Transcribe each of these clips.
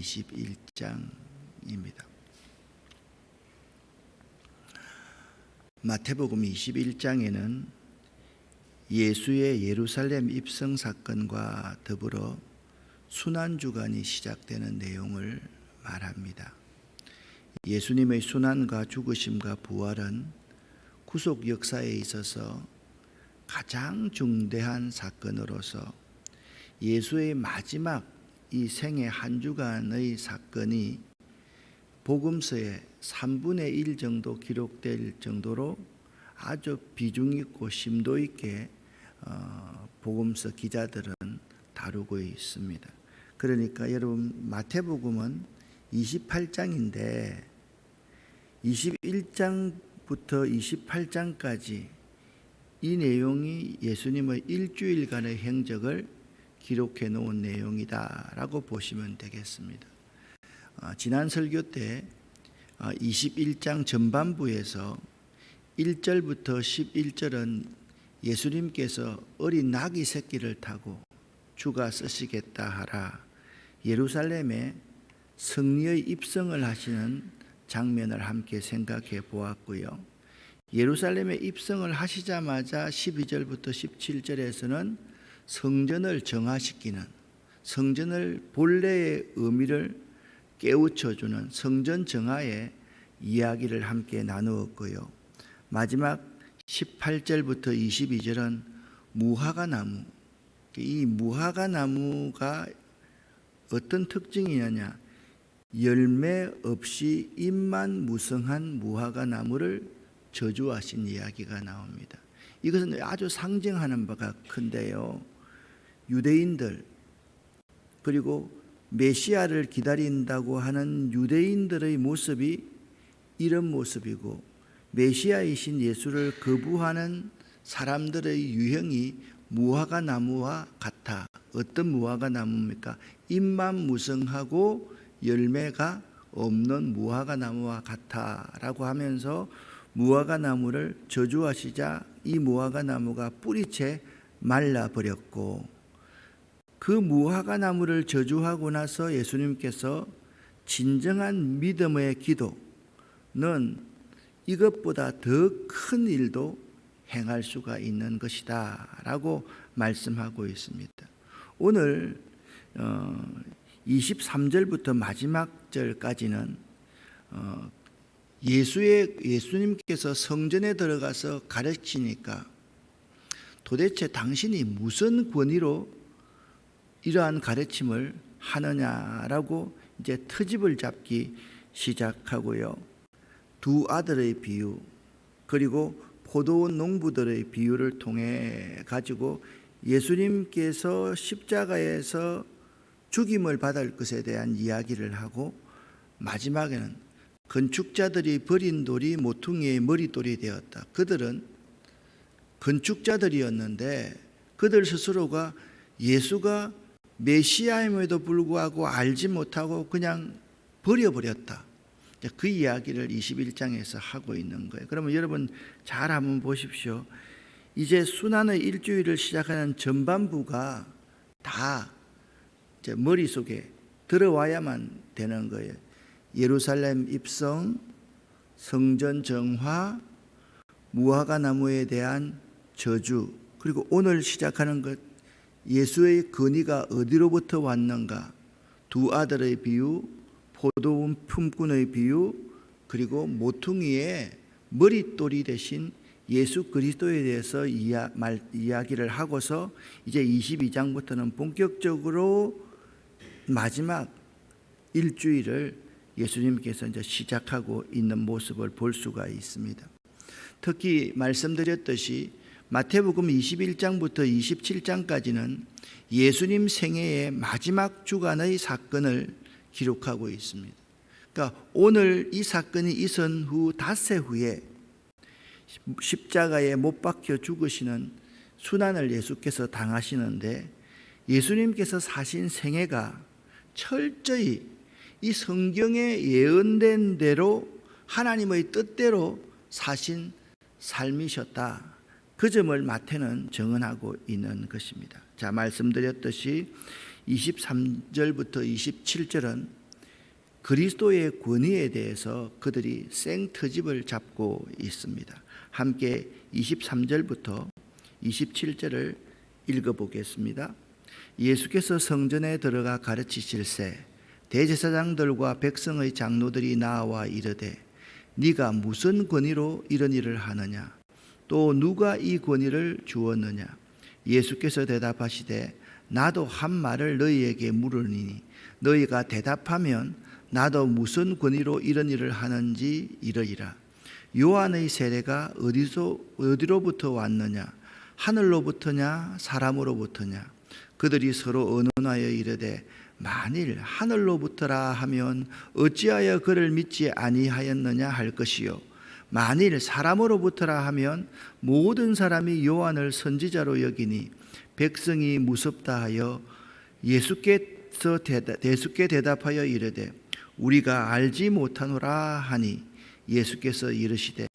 21장입니다. 마태복음 21장에는 예수의 예루살렘 입성 사건과 더불어 순환 주간이 시작되는 내용을 말합니다. 예수님의 순환과 죽으심과 부활은 구속 역사에 있어서 가장 중대한 사건으로서 예수의 마지막 이 생애 한 주간의 사건이 복음서에 3분의 1 정도 기록될 정도로 아주 비중 있고 심도 있게 어, 복음서 기자들은 다루고 있습니다. 그러니까 여러분 마태복음은 28장인데 21장부터 28장까지 이 내용이 예수님의 일주일간의 행적을 기록해 놓은 내용이다라고 보시면 되겠습니다. 어, 지난 설교 때 21장 어, 전반부에서 1절부터 11절은 예수님께서 어린 나귀 새끼를 타고 주가 쓰시겠다 하라 예루살렘에 승리의 입성을 하시는 장면을 함께 생각해 보았고요. 예루살렘에 입성을 하시자마자 12절부터 17절에서는 성전을 정화시키는 성전을 본래의 의미를 깨우쳐 주는 성전 정화의 이야기를 함께 나누었고요. 마지막 18절부터 22절은 무화과 나무. 이 무화과 나무가 어떤 특징이냐냐? 열매 없이 잎만 무성한 무화과 나무를 저주하신 이야기가 나옵니다. 이것은 아주 상징하는 바가 큰데요. 유대인들 그리고 메시아를 기다린다고 하는 유대인들의 모습이 이런 모습이고 메시아이신 예수를 거부하는 사람들의 유형이 무화과 나무와 같아. 어떤 무화과 나무입니까? 잎만 무성하고 열매가 없는 무화과 나무와 같아라고 하면서 무화과 나무를 저주하시자 이 무화과 나무가 뿌리채 말라 버렸고 그 무화과 나무를 저주하고 나서 예수님께서 진정한 믿음의 기도는 이것보다 더 큰 일도 행할 수가 있는 것이다 라고 말씀하고 있습니다. 오늘 23절부터 어, 마지막 절까지는 어, 예수의 예수님께서 성전에 들어가서 가르치니까 도대체 당신이 무슨 권위로 이러한 가르침을 하느냐라고 이제 트집을 잡기 시작하고요. 두 아들의 비유 그리고 포도원 농부들의 비유를 통해 가지고 예수님께서 십자가에서 죽임을 받을 것에 대한 이야기를 하고 마지막에는 건축자들이 버린 돌이 모퉁이의 머리돌이 되었다. 그들은 건축자들이었는데 그들 스스로가 예수가 메시아임에도 불구하고 알지 못하고 그냥 버려버렸다. 그 이야기를 21장에서 하고 있는 거예요. 그러면 여러분 잘 한번 보십시오. 이제 순환의 일주일을 시작하는 전반부가 다 머릿속에 들어와야만 되는 거예요. 예루살렘 입성, 성전 정화, 무화과 나무에 대한 저주, 그리고 오늘 시작하는 것 예수의 근위가 어디로부터 왔는가? 두 아들의 비유, 포도원 품꾼의 비유, 그리고 모퉁이의 머릿돌이 대신 예수 그리스도에 대해서 이야, 말, 이야기를 하고서 이제 22장부터는 본격적으로 마지막 일주일을 예수님께서 이제 시작하고 있는 모습을 볼 수가 있습니다. 특히 말씀드렸듯이 마태복음 21장부터 27장까지는 예수님 생애의 마지막 주간의 사건을 기록하고 있습니다. 그러니까 오늘 이 사건이 있은 후 닷새 후에 십자가에 못 박혀 죽으시는 순환을 예수께서 당하시는데 예수님께서 사신 생애가 철저히 이 성경에 예언된 대로 하나님의 뜻대로 사신 삶이셨다. 그 점을 마태는 정언하고 있는 것입니다. 자, 말씀드렸듯이 23절부터 27절은 그리스도의 권위에 대해서 그들이 생트집을 잡고 있습니다. 함께 23절부터 27절을 읽어보겠습니다. 예수께서 성전에 들어가 가르치실세 대제사장들과 백성의 장로들이 나와 이르되 네가 무슨 권위로 이런 일을 하느냐 또 누가 이 권위를 주었느냐? 예수께서 대답하시되 나도 한 말을 너희에게 물으니 너희가 대답하면 나도 무슨 권위로 이런 일을 하는지 이르리라. 요한의 세례가 어디서 어디로부터 왔느냐? 하늘로부터냐? 사람으로부터냐? 그들이 서로 언론하여 이르되 만일 하늘로부터라 하면 어찌하여 그를 믿지 아니하였느냐 할 것이요 만일 사람으로부터라 하면 모든 사람이 요한을 선지자로 여기니 백성이 무섭다 하여 예수께서 대답, 예수께 대답하여 이르되 우리가 알지 못하노라 하니 예수께서 이르시되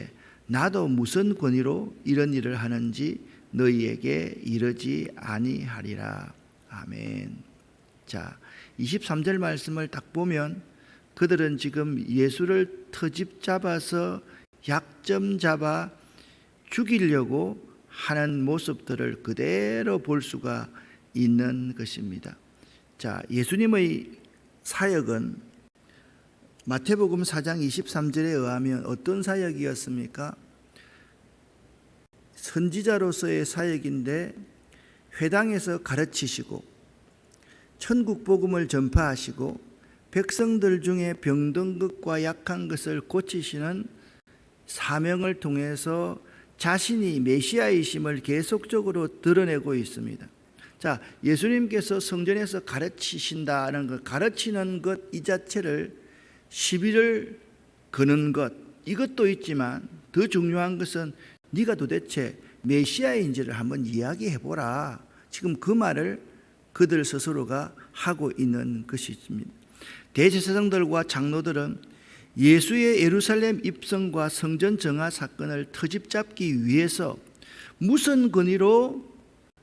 나도 무슨 권위로 이런 일을 하는지 너희에게 이르지 아니하리라 아멘. 자, 23절 말씀을 딱 보면 그들은 지금 예수를 터집 잡아서 약점 잡아 죽이려고 하는 모습들을 그대로 볼 수가 있는 것입니다. 자, 예수님의 사역은 마태복음 4장 23절에 의하면 어떤 사역이었습니까? 선지자로서의 사역인데 회당에서 가르치시고 천국 복음을 전파하시고 백성들 중에 병든 것과 약한 것을 고치시는 사명을 통해서 자신이 메시아이심을 계속적으로 드러내고 있습니다. 자, 예수님께서 성전에서 가르치신다는 것, 가르치는 것 이 자체를 시비를 거는 것 이것도 있지만 더 중요한 것은 네가 도대체 메시아인지를 한번 이야기해 보라. 지금 그 말을 그들 스스로가 하고 있는 것이십니다. 대제사장들과 장로들은 예수의 예루살렘 입성과 성전 정화 사건을 터집잡기 위해서 무슨 권위로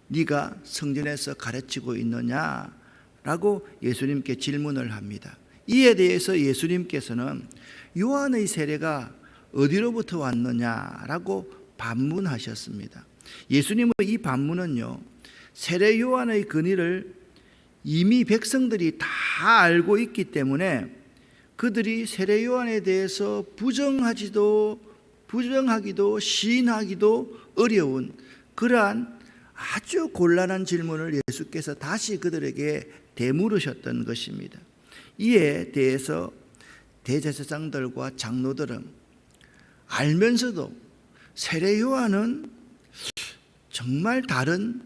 네가 성전에서 가르치고 있느냐라고 예수님께 질문을 합니다. 이에 대해서 예수님께서는 요한의 세례가 어디로부터 왔느냐라고 반문하셨습니다. 예수님의 이 반문은요, 세례 요한의 근위를 이미 백성들이 다 알고 있기 때문에 그들이 세례 요한에 대해서 부정하지도 부정하기도 시인하기도 어려운 그러한 아주 곤란한 질문을 예수께서 다시 그들에게 되물으셨던 것입니다. 이에 대해서 대제사장들과 장로들은 알면서도 세례 요한은 정말 다른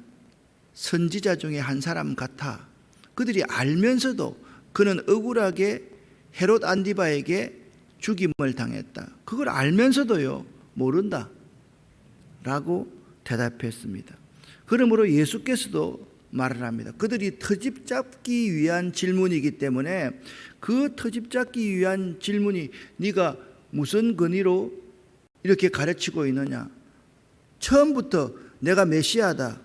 선지자 중에 한 사람 같아. 그들이 알면서도 그는 억울하게 헤롯 안디바에게 죽임을 당했다. 그걸 알면서도요, 모른다. 라고 대답했습니다. 그러므로 예수께서도 말을 합니다. 그들이 터집 잡기 위한 질문이기 때문에 그 터집 잡기 위한 질문이 네가 무슨 근위로 이렇게 가르치고 있느냐? 처음부터 내가 메시아다.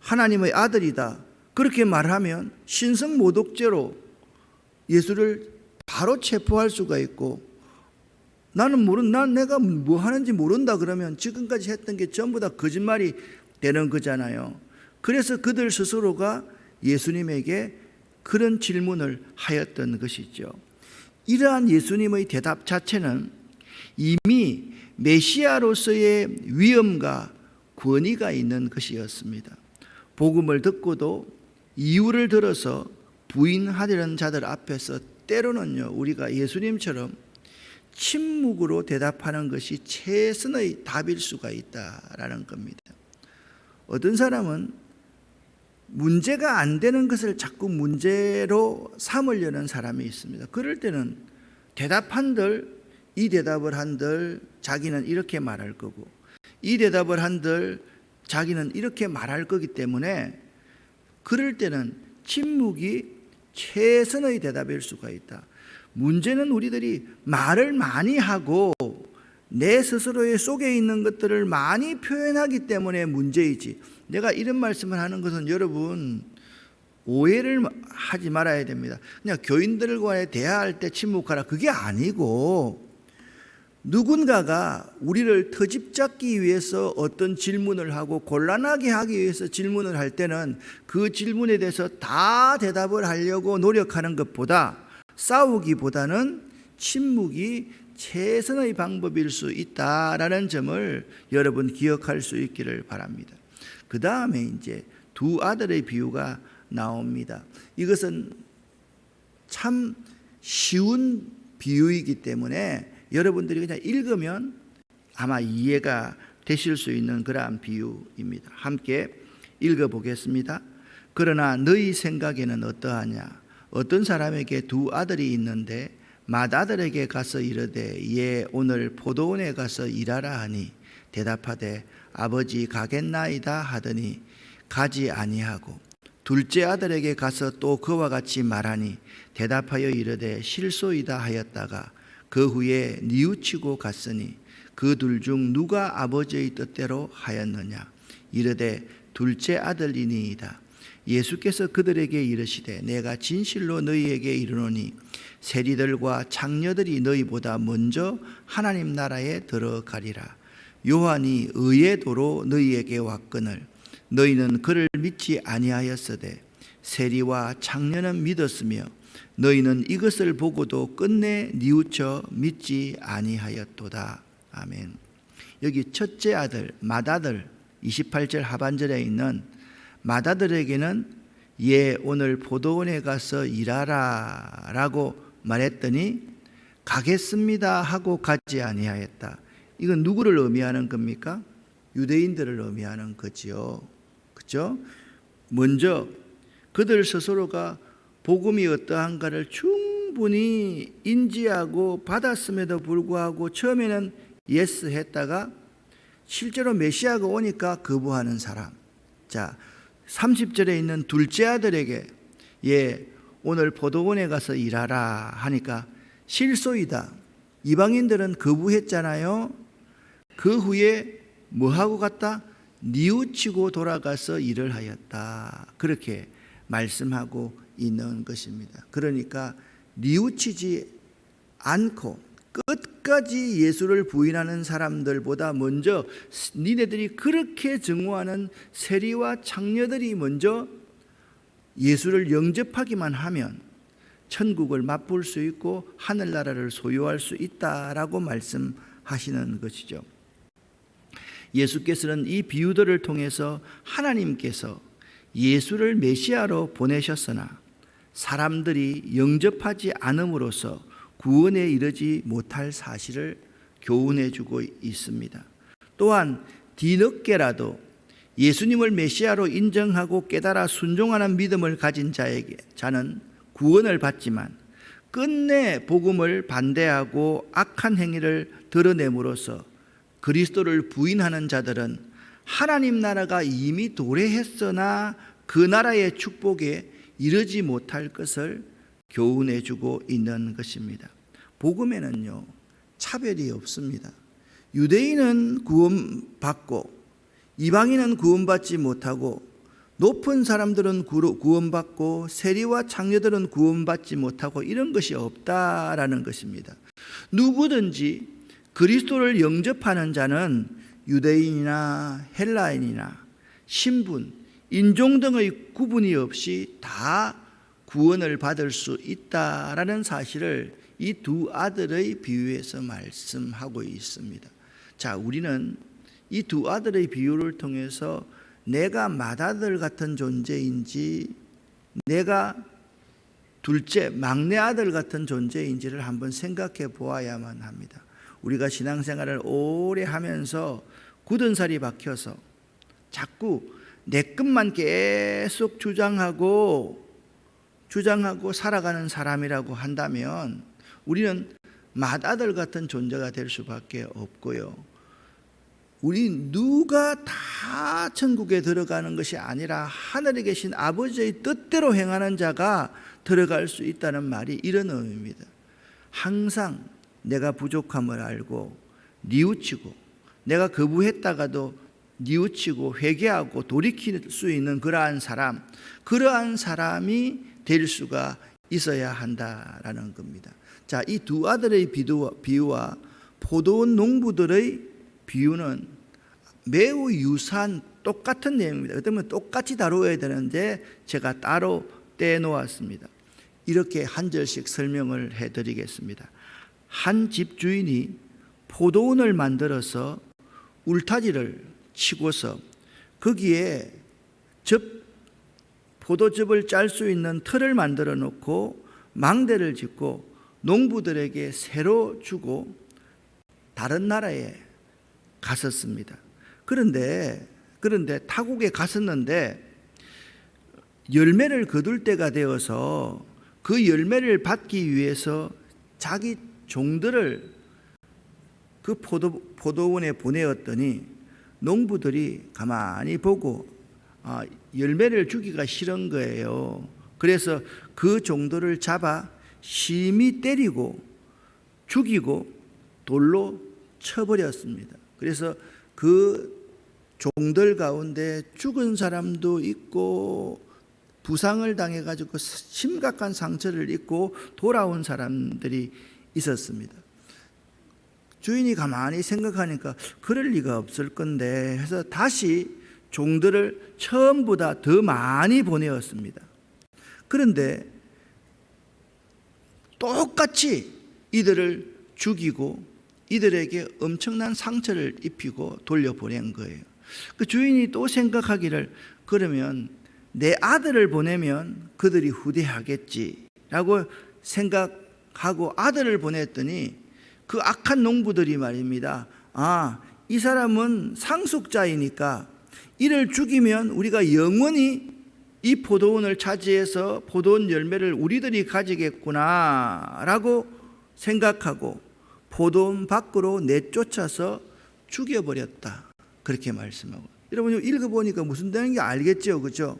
하나님의 아들이다. 그렇게 말하면 신성 모독죄로 예수를 바로 체포할 수가 있고 나는 모른 난 내가 뭐 하는지 모른다 그러면 지금까지 했던 게 전부 다 거짓말이 되는 거잖아요. 그래서 그들 스스로가 예수님에게 그런 질문을 하였던 것이죠. 이러한 예수님의 대답 자체는 이미 메시아로서의 위엄과 권위가 있는 것이었습니다. 복음을 듣고도 이유를 들어서 부인하려는 자들 앞에서 때로는요, 우리가 예수님처럼 침묵으로 대답하는 것이 최선의 답일 수가 있다라는 겁니다. 어떤 사람은 문제가 안 되는 것을 자꾸 문제로 삼으려는 사람이 있습니다. 그럴 때는 대답한들 이 대답을 한들 자기는 이렇게 말할 거고 이 대답을 한들 자기는 이렇게 말할 거기 때문에 그럴 때는 침묵이 최선의 대답일 수가 있다. 문제는 우리들이 말을 많이 하고 내 스스로의 속에 있는 것들을 많이 표현하기 때문에 문제이지. 내가 이런 말씀을 하는 것은 여러분 오해를 하지 말아야 됩니다. 그냥 교인들과의 대화할 때 침묵하라 그게 아니고 누군가가 우리를 터집 잡기 위해서 어떤 질문을 하고 곤란하게 하기 위해서 질문을 할 때는 그 질문에 대해서 다 대답을 하려고 노력하는 것보다 싸우기보다는 침묵이 최선의 방법일 수 있다라는 점을 여러분 기억할 수 있기를 바랍니다. 그 다음에 이제 두 아들의 비유가 나옵니다. 이것은 참 쉬운 비유이기 때문에 여러분들이 그냥 읽으면 아마 이해가 되실 수 있는 그러한 비유입니다. 함께 읽어보겠습니다. 그러나 너희 생각에는 어떠하냐? 어떤 사람에게 두 아들이 있는데 맏아들에게 가서 이르되 예 오늘 포도원에 가서 일하라 하니 대답하되 아버지 가겠나이다 하더니 가지 아니하고 둘째 아들에게 가서 또 그와 같이 말하니 대답하여 이르되 실소이다 하였다가 그 후에 뉘우치고 갔으니 그 둘 중 누가 아버지의 뜻대로 하였느냐? 이르되 둘째 아들이니이다. 예수께서 그들에게 이르시되 내가 진실로 너희에게 이르노니 세리들과 장녀들이 너희보다 먼저 하나님 나라에 들어가리라. 요한이 의의 도로 너희에게 왔거늘 너희는 그를 믿지 아니하였으되 세리와 장녀는 믿었으며 너희는 이것을 보고도 끝내 뉘우쳐 믿지 아니하였도다. 아멘. 여기 첫째 아들 맏아들 28절 하반절에 있는 맏아들에게는 예 오늘 포도원에 가서 일하라라고 말했더니 가겠습니다 하고 가지 아니하였다. 이건 누구를 의미하는 겁니까? 유대인들을 의미하는 거지요. 그죠? 먼저 그들 스스로가 복음이 어떠한가를 충분히 인지하고 받았음에도 불구하고 처음에는 예스 했다가 실제로 메시아가 오니까 거부하는 사람. 자, 30절에 있는 둘째 아들에게 예, 오늘 포도원에 가서 일하라 하니까 실소이다. 이방인들은 거부했잖아요. 그 후에 뭐 하고 갔다? 뉘우치고 돌아가서 일을 하였다. 그렇게 말씀하고 있는 것입니다. 그러니까 뉘우치지 않고 끝까지 예수를 부인하는 사람들보다 먼저 니네들이 그렇게 증오하는 세리와 창녀들이 먼저 예수를 영접하기만 하면 천국을 맛볼 수 있고 하늘나라를 소유할 수 있다라고 말씀하시는 것이죠. 예수께서는 이 비유들을 통해서 하나님께서 예수를 메시아로 보내셨으나 사람들이 영접하지 않음으로써 구원에 이르지 못할 사실을 교훈해 주고 있습니다. 또한 뒤늦게라도 예수님을 메시아로 인정하고 깨달아 순종하는 믿음을 가진 자에게 자는 구원을 받지만 끝내 복음을 반대하고 악한 행위를 드러냄으로써 그리스도를 부인하는 자들은 하나님 나라가 이미 도래했으나 그 나라의 축복에 이르지 못할 것을 교훈해 주고 있는 것입니다. 복음에는요, 차별이 없습니다. 유대인은 구원받고 이방인은 구원받지 못하고 높은 사람들은 구원받고 세리와 창녀들은 구원받지 못하고 이런 것이 없다라는 것입니다. 누구든지 그리스도를 영접하는 자는 유대인이나 헬라인이나 신분, 인종 등의 구분이 없이 다 구원을 받을 수 있다라는 사실을 이 두 아들의 비유에서 말씀하고 있습니다. 자, 우리는 이 두 아들의 비유를 통해서 내가 맏아들 같은 존재인지 내가 둘째 막내 아들 같은 존재인지를 한번 생각해 보아야만 합니다. 우리가 신앙생활을 오래 하면서 굳은 살이 박혀서 자꾸 내 것만 계속 주장하고 주장하고 살아가는 사람이라고 한다면 우리는 맏아들 같은 존재가 될 수밖에 없고요. 우리 누가 다 천국에 들어가는 것이 아니라 하늘에 계신 아버지의 뜻대로 행하는 자가 들어갈 수 있다는 말이 이런 의미입니다. 항상 내가 부족함을 알고 뉘우치고 내가 거부했다가도 뉘우치고 회개하고 돌이킬 수 있는 그러한 사람, 그러한 사람이 될 수가 있어야 한다라는 겁니다. 자, 이 두 아들의 비유와, 포도원 농부들의 비유는 매우 유사한 똑같은 내용입니다. 그러면 똑같이 다루어야 되는데 제가 따로 떼놓았습니다. 이렇게 한 절씩 설명을 해드리겠습니다. 한 집 주인이 포도원을 만들어서 울타리를 치고서 거기에 즙 포도즙을 짤 수 있는 틀을 만들어 놓고 망대를 짓고 농부들에게 새로 주고 다른 나라에 갔었습니다. 그런데 그런데 타국에 갔었는데 열매를 거둘 때가 되어서 그 열매를 받기 위해서 자기 종들을 그 포도, 포도원에 보내었더니 농부들이 가만히 보고 아, 열매를 주기가 싫은 거예요. 그래서 그 종들을 잡아 심히 때리고 죽이고 돌로 쳐버렸습니다. 그래서 그 종들 가운데 죽은 사람도 있고 부상을 당해가지고 심각한 상처를 입고 돌아온 사람들이 있었습니다. 주인이 가만히 생각하니까 그럴 리가 없을 건데 해서 다시 종들을 처음보다 더 많이 보내었습니다. 그런데 똑같이 이들을 죽이고 이들에게 엄청난 상처를 입히고 돌려보낸 거예요. 그 주인이 또 생각하기를 그러면 내 아들을 보내면 그들이 후대하겠지라고 생각하고 아들을 보냈더니 그 악한 농부들이 말입니다. 아, 이 사람은 상속자이니까 이를 죽이면 우리가 영원히 이 포도원을 차지해서 포도원 열매를 우리들이 가지겠구나라고 생각하고 포도원 밖으로 내쫓아서 죽여버렸다. 그렇게 말씀하고. 여러분 읽어보니까 무슨 되는지 알겠죠, 그죠?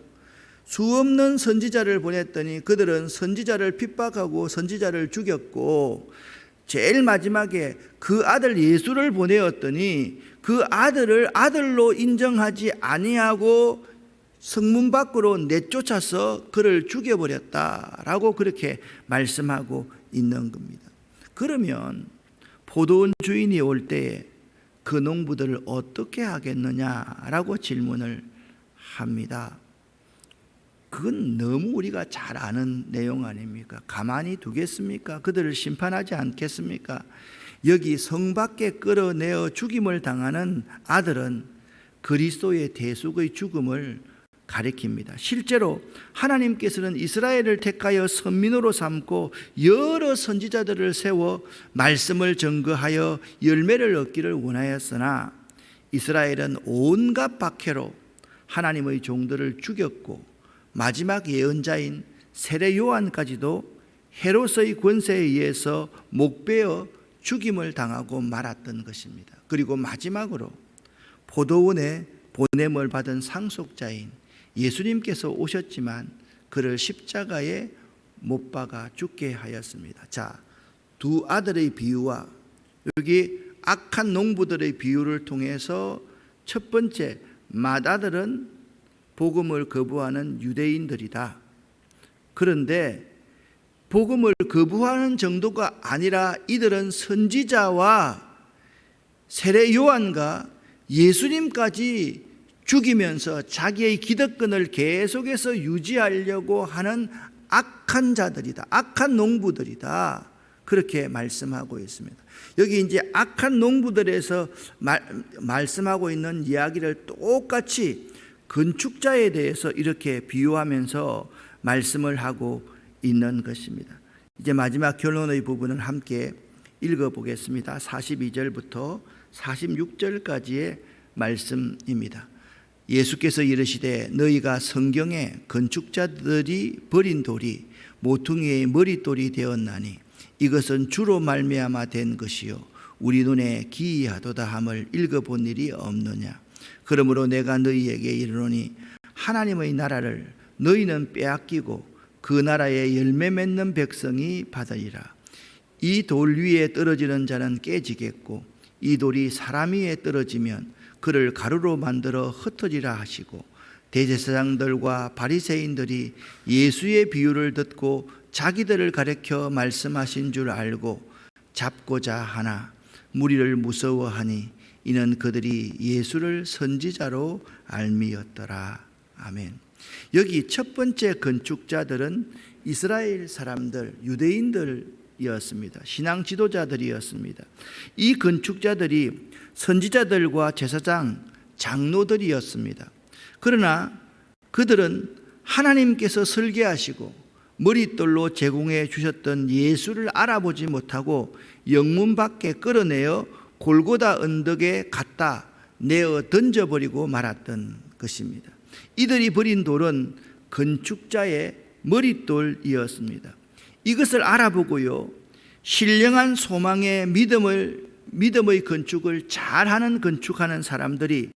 수 없는 선지자를 보냈더니 그들은 선지자를 핍박하고 선지자를 죽였고 제일 마지막에 그 아들 예수를 보내었더니 그 아들을 아들로 인정하지 아니하고 성문 밖으로 내쫓아서 그를 죽여버렸다라고 그렇게 말씀하고 있는 겁니다. 그러면 포도원 주인이 올 때에 그 농부들을 어떻게 하겠느냐라고 질문을 합니다. 그건 너무 우리가 잘 아는 내용 아닙니까? 가만히 두겠습니까? 그들을 심판하지 않겠습니까? 여기 성 밖에 끌어내어 죽임을 당하는 아들은 그리스도의 대속의 죽음을 가리킵니다. 실제로 하나님께서는 이스라엘을 택하여 선민으로 삼고 여러 선지자들을 세워 말씀을 증거하여 열매를 얻기를 원하였으나 이스라엘은 온갖 박해로 하나님의 종들을 죽였고 마지막 예언자인 세례 요한까지도 헤롯의 권세에 의해서 목베어 죽임을 당하고 말았던 것입니다. 그리고 마지막으로 포도원에 보냄을 받은 상속자인 예수님께서 오셨지만 그를 십자가에 못 박아 죽게 하였습니다. 자, 두 아들의 비유와 여기 악한 농부들의 비유를 통해서 첫 번째 맏아들은 복음을 거부하는 유대인들이다. 그런데 복음을 거부하는 정도가 아니라 이들은 선지자와 세례 요한과 예수님까지 죽이면서 자기의 기득권을 계속해서 유지하려고 하는 악한 자들이다. 악한 농부들이다. 그렇게 말씀하고 있습니다. 여기 이제 악한 농부들에서 말, 말씀하고 있는 이야기를 똑같이 건축자에 대해서 이렇게 비유하면서 말씀을 하고 있는 것입니다. 이제 마지막 결론의 부분을 함께 읽어보겠습니다. 42절부터 46절까지의 말씀입니다. 예수께서 이르시되 너희가 성경에 건축자들이 버린 돌이 모퉁이의 머릿돌이 되었나니 이것은 주로 말미암아 된 것이요 우리 눈에 기이하도다 함을 읽어본 일이 없느냐 그러므로 내가 너희에게 이르노니 하나님의 나라를 너희는 빼앗기고 그 나라에 열매 맺는 백성이 받으리라. 이 돌 위에 떨어지는 자는 깨지겠고 이 돌이 사람 위에 떨어지면 그를 가루로 만들어 흩어지라 하시고 대제사장들과 바리새인들이 예수의 비유를 듣고 자기들을 가리켜 말씀하신 줄 알고 잡고자 하나 무리를 무서워하니 이는 그들이 예수를 선지자로 알미였더라. 아멘. 여기 첫 번째 건축자들은 이스라엘 사람들, 유대인들이었습니다. 신앙 지도자들이었습니다. 이 건축자들이 선지자들과 제사장, 장로들이었습니다. 그러나 그들은 하나님께서 설계하시고 머릿돌로 제공해 주셨던 예수를 알아보지 못하고 영문 밖에 끌어내어 골고다 언덕에 갖다 내어 던져버리고 말았던 것입니다. 이들이 버린 돌은 건축자의 머릿돌이었습니다. 이것을 알아보고요. 신령한 소망의 믿음을 믿음의 건축을 잘하는 건축하는 사람들이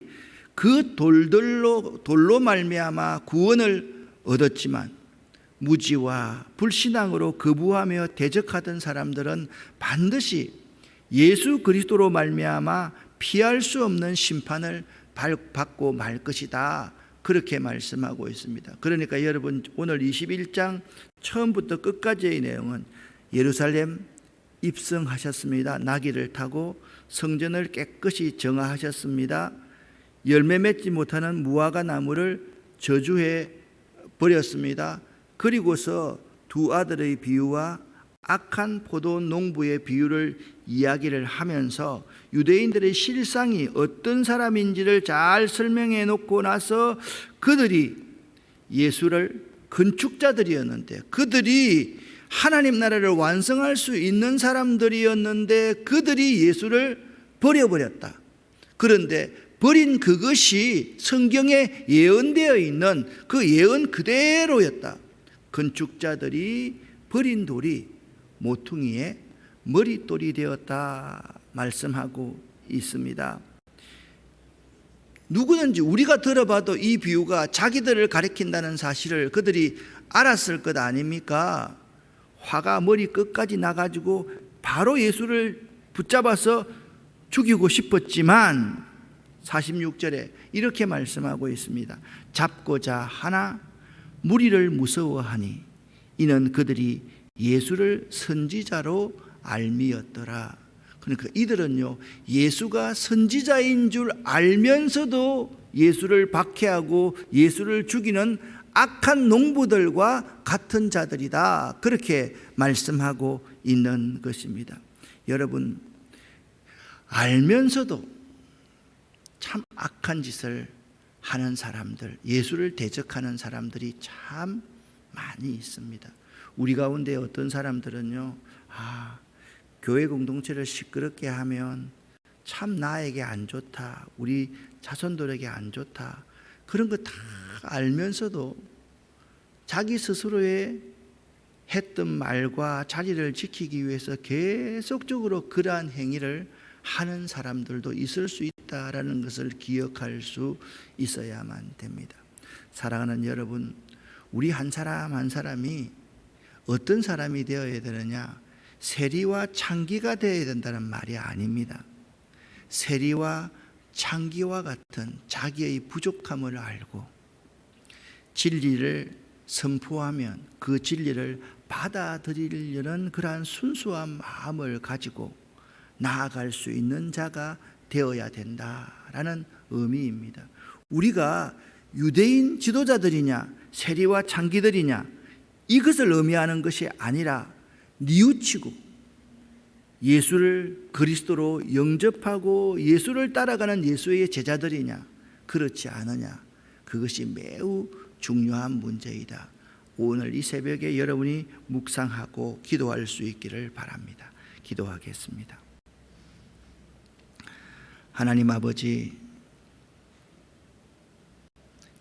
그 돌들로 돌로 말미암아 구원을 얻었지만 무지와 불신앙으로 거부하며 대적하던 사람들은 반드시 예수 그리스도로 말미암아 피할 수 없는 심판을 받고 말 것이다. 그렇게 말씀하고 있습니다. 그러니까 여러분 오늘 21장 처음부터 끝까지의 내용은 예루살렘 입성하셨습니다. 나귀를 타고 성전을 깨끗이 정화하셨습니다. 열매 맺지 못하는 무화과 나무를 저주해 버렸습니다. 그리고서 두 아들의 비유와 악한 포도 농부의 비유를 이야기를 하면서 유대인들의 실상이 어떤 사람인지를 잘 설명해 놓고 나서 그들이 예수를 건축자들이었는데 그들이 하나님 나라를 완성할 수 있는 사람들이었는데 그들이 예수를 버려버렸다. 그런데 버린 그것이 성경에 예언되어 있는 그 예언 그대로였다. 건축자들이 버린 돌이 모퉁이에 머릿돌이 되었다 말씀하고 있습니다. 누구든지 우리가 들어봐도 이 비유가 자기들을 가리킨다는 사실을 그들이 알았을 것 아닙니까? 화가 머리 끝까지 나가지고 바로 예수를 붙잡아서 죽이고 싶었지만 46절에 이렇게 말씀하고 있습니다. 잡고자 하나 무리를 무서워하니 이는 그들이 예수를 선지자로 알미였더라. 그러니까 이들은요, 예수가 선지자인 줄 알면서도 예수를 박해하고 예수를 죽이는 악한 농부들과 같은 자들이다. 그렇게 말씀하고 있는 것입니다. 여러분, 알면서도 참 악한 짓을 하는 사람들, 예수를 대적하는 사람들이 참 많이 있습니다. 우리 가운데 어떤 사람들은요, 아, 교회 공동체를 시끄럽게 하면 참 나에게 안 좋다. 우리 자손들에게 안 좋다. 그런 거 다 알면서도 자기 스스로의 했던 말과 자리를 지키기 위해서 계속적으로 그러한 행위를 하는 사람들도 있을 수 있다라는 것을 기억할 수 있어야만 됩니다. 사랑하는 여러분, 우리 한 사람 한 사람이 어떤 사람이 되어야 되느냐? 세리와 창기가 되어야 된다는 말이 아닙니다. 세리와 창기와 같은 자기의 부족함을 알고 진리를 선포하면 그 진리를 받아들이려는 그러한 순수한 마음을 가지고 나아갈 수 있는 자가 되어야 된다라는 의미입니다. 우리가 유대인 지도자들이냐 세리와 창기들이냐 이것을 의미하는 것이 아니라 뉘우치고 예수를 그리스도로 영접하고 예수를 따라가는 예수의 제자들이냐 그렇지 않으냐 그것이 매우 중요한 문제이다. 오늘 이 새벽에 여러분이 묵상하고 기도할 수 있기를 바랍니다. 기도하겠습니다. 하나님 아버지,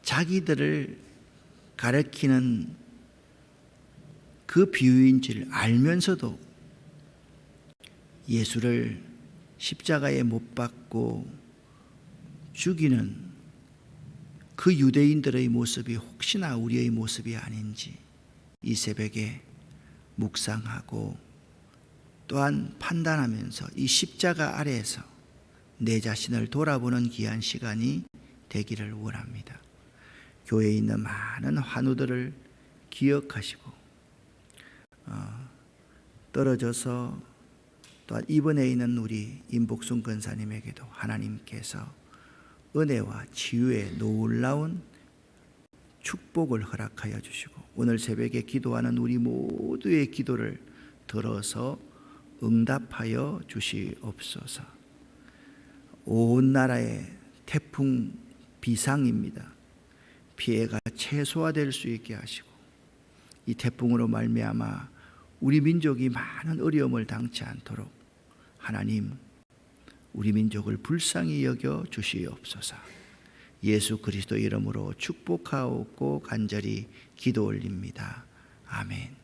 자기들을 가르치는 그 비유인지를 알면서도 예수를 십자가에 못 박고 죽이는 그 유대인들의 모습이 혹시나 우리의 모습이 아닌지 이 새벽에 묵상하고 또한 판단하면서 이 십자가 아래에서 내 자신을 돌아보는 귀한 시간이 되기를 원합니다. 교회에 있는 많은 환우들을 기억하시고 어, 떨어져서 또한 입원해 있는 우리 임복순 권사님에게도 하나님께서 은혜와 치유의 놀라운 축복을 허락하여 주시고 오늘 새벽에 기도하는 우리 모두의 기도를 들어서 응답하여 주시옵소서. 온 나라에 태풍 비상입니다. 피해가 최소화될 수 있게 하시고 이 태풍으로 말미암아 우리 민족이 많은 어려움을 당치 않도록 하나님 우리 민족을 불쌍히 여겨 주시옵소서. 예수 그리스도 이름으로 축복하옵고 간절히 기도 올립니다. 아멘.